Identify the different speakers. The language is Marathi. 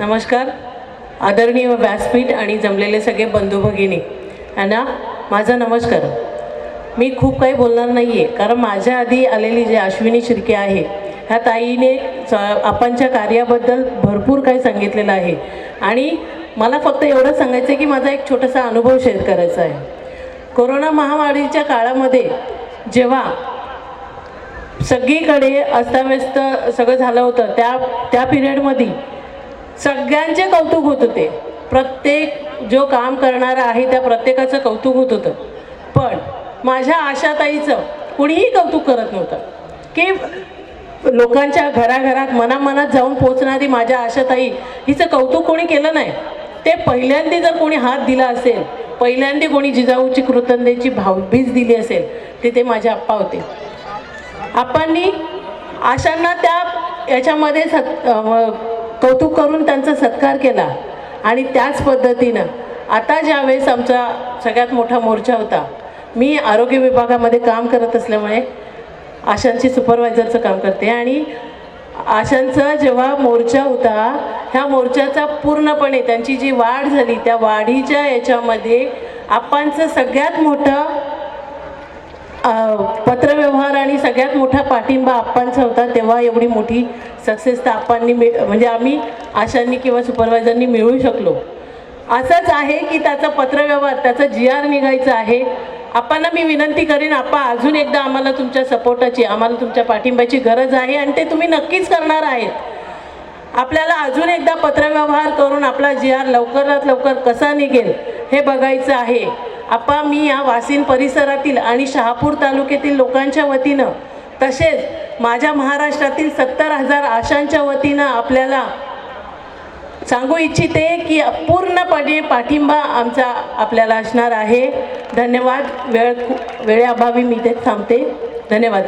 Speaker 1: नमस्कार. आदरणीय व्यासपीठ आणि जमलेले सगळे बंधू भगिनी. यांना माझा नमस्कार. मी खूप काही बोलणार नाही आहे कारण माझ्या आधी आलेली जे अश्विनी शिर्के आहे ह्या ताईने स आपणच्या कार्याबद्दल भरपूर काही सांगितलेलं आहे. आणि मला फक्त एवढं सांगायचं आहे की माझा एक छोटासा अनुभव शेअर करायचा आहे. कोरोना महामारीच्या काळामध्ये जेव्हा सगळीकडे अस्ताव्यस्त सगळं झालं होतं त्या त्या पिरियडमध्ये सगळ्यांचे कौतुक होत होते. प्रत्येक जो काम करणारा आहे त्या प्रत्येकाचं कौतुक होत होतं. पण माझ्या आशाताईचं कुणीही कौतुक करत नव्हतं. की लोकांच्या घराघरात मनामनात जाऊन पोचणारी माझ्या आशाताई हिचं कौतुक कोणी केलं नाही. ते पहिल्यांदा जर कोणी हात दिला असेल पहिल्यांदा कोणी जिजाऊची कृतज्ञतेची भावभीज दिली असेल ते ते माझे आप्पा होते. आपांनी आशांना त्या याच्यामध्ये कौतुक करून त्यांचा सत्कार केला. आणि त्याच पद्धतीनं आता ज्यावेळेस आमचा सगळ्यात मोठा मोर्चा होता मी आरोग्य विभागामध्ये काम करत असल्यामुळे आशांची सुपरवायझरचं काम करते. आणि आशांचा जेव्हा मोर्चा होता ह्या मोर्चाचा पूर्णपणे त्यांची जी वाढ झाली त्या वाढीच्या याच्यामध्ये आपांचं सगळ्यात मोठं सगळ्यात मोठा पाठिंबा आप्पांचा होता तेव्हा एवढी मोठी सक्सेस तर आप्पांनी मिळ म्हणजे आम्ही आशांनी किंवा सुपरवायझरनी मिळवू शकलो. असंच आहे की त्याचा पत्रव्यवहार त्याचं जी आर निघायचं आहे. आप्पांना मी विनंती करेन आप्पा अजून एकदा आम्हाला तुमच्या सपोर्टाची आम्हाला तुमच्या पाठिंब्याची गरज आहे आणि ते तुम्ही नक्कीच करणार आहेत. आपल्याला अजून एकदा पत्रव्यवहार करून आपला जी आर लवकरात लवकर कसा निघेल हे बघायचं आहे. आपा मी या वासिन परिसरातील आणि शहापूर तालुक्यातील लोकांच्या वतीनं तसेच माझ्या महाराष्ट्रातील सत्तर हजार आशांच्या वतीनं आपल्याला सांगू इच्छिते की पूर्णपणे पाठिंबा आमचा आपल्याला असणार आहे. धन्यवाद. वेळ वेळेअभावी मी ते थांबते. धन्यवाद.